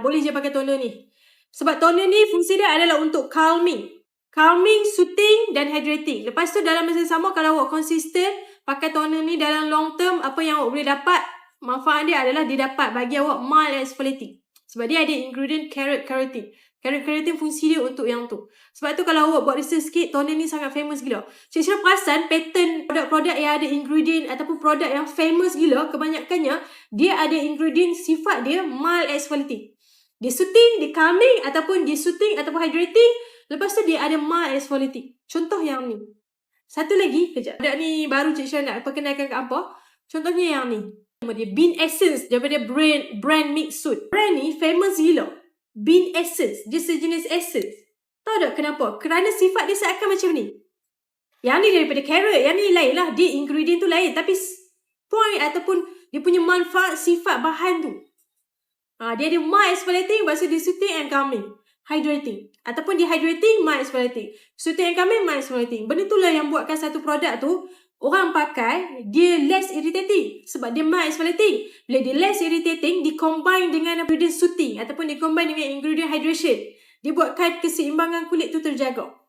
boleh je pakai toner ni. Sebab toner ni fungsi dia adalah untuk calming. Calming, soothing dan hydrating. Lepas tu dalam masa sama kalau awak konsisten pakai toner ni dalam long term, apa yang awak boleh dapat, manfaat dia adalah dia dapat bagi awak mild exfoliating. Sebab dia ada ingredient carrot keratin. Carrot keratin fungsi dia untuk yang tu. Sebab tu kalau awak buat research sikit, toner ni sangat famous gila. Cik perasan pattern produk-produk yang ada ingredient ataupun produk yang famous gila, kebanyakannya dia ada ingredient sifat dia mild exfoliating. Dia soothing, dia calming ataupun dia soothing ataupun hydrating. Lepas tu dia ada mild exfoliating. Contoh yang ni. Satu lagi, kejap. Produk ni baru Cik Syah nak perkenalkan ke apa. Contohnya yang ni. Nama dia Bean Essence daripada brand, brand Mix Suit. Brand ni famous gila. Bean Essence. Dia sejenis essence. Tahu tak kenapa? Kerana sifat dia seakan macam ni. Yang ni daripada carrot. Yang ni lain lah. Dia ingredient tu lain. Tapi point ataupun dia punya manfaat sifat bahan tu. Ha, dia ada mild exfoliating, lepas tu dia soothing and calming. Hydrating. Ataupun dehydrating, mild exfoliating. Soothing and calming, mild exfoliating. Benda tu lah yang buatkan satu produk tu, orang pakai, dia less irritating. Sebab dia mild exfoliating. Bila dia less irritating, dia combine dengan ingredient soothing. Ataupun dia combine dengan ingredient hydration. Dia buatkan keseimbangan kulit tu terjaga.